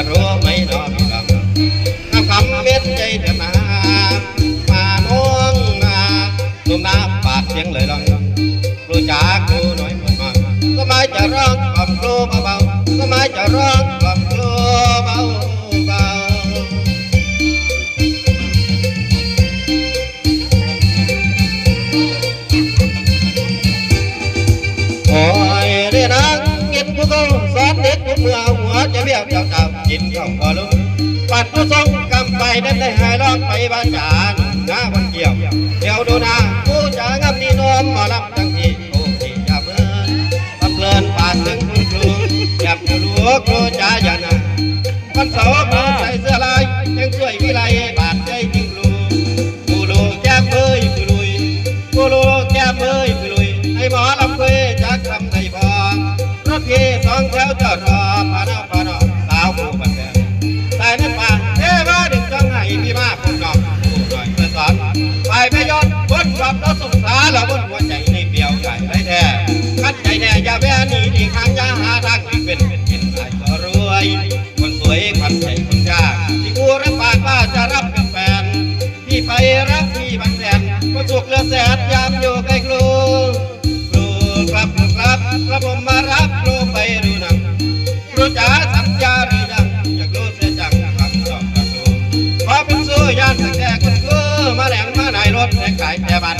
ก็รู้ไม่นอมลำน้ำคำเม็ดใจเดินมามาน้องนานุ่มน้ำปากเสียงเลยลองรู้จักกูน้อยหมดมาก็มาจะร้องกล่อมครูเบาๆก็มาจะร้องกล่อมครูเบาเบาโอ้ยเรียนังเก็บกูก็สอนเด็กกูเอา เบี้ยวเจ้าจับกินข้าวพอลุปัดผู้ทรงกำไปนั้นได้หายร้องไปบ้านจานหน้าวันเกี่ยวเดี๋ยวดูนาผู้จางามนี่นวมมาลับจังทีโอ้ที่จะเมื่อทำเพลินป่านถึงคุณครูอยากจะรู้ครูจ๋าอย่า บนกับเราสงสารเราบนหัวใจในเปียวใหญ่ไรแท้คัดใจแน่อย่าแวหนีที่ข้างยาหาทางที่เป็นเป็นเป็นไรก็รวย คนสวยควันใจคนยากที่กูรับปากว่าจะรับเป็นแฟนพี่ไปรับพี่บันแสนก็สุขเลือแสนยามอยู่ใกล้ครูครูครับครูครับกระผมมารับครูไปดูหนังรู้จ๋าสัญญาหรือยังอยากรู้เสียจังคำตอบกับรู้พอเป็นสู้ยานตั้งแต่คนคือมาแหลงมาไหนรถแหลงขายแต่บ้าน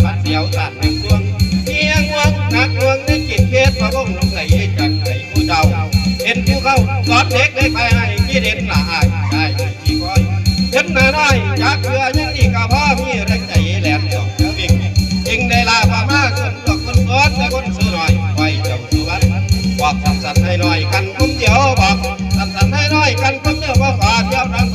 งหลังหนึ่งดวงเพียงวังนักดวงนึกจิตเพศรพระองค์ลงไหลจังไหนผู้เจ้าเห็นผู้เข้ากอดเด็กได้ไปให้ที่เด่นหลายได้ที่คอยเห็นหน้าได้จากเรือยันอีกกระพ่อมีแรงใจแหลมจองวิ่งยิงได้ลาพามมากคนหอกคนร้อดและคนซื้อหน่อยไปเจ้าสุวรรณบอกสั่นสั่นให้หน่อยกันคุ้มเดียวบอกสั่นสั่นให้หน่อยกันคุ้มเดียวว่าฝาเที่ยวนั้น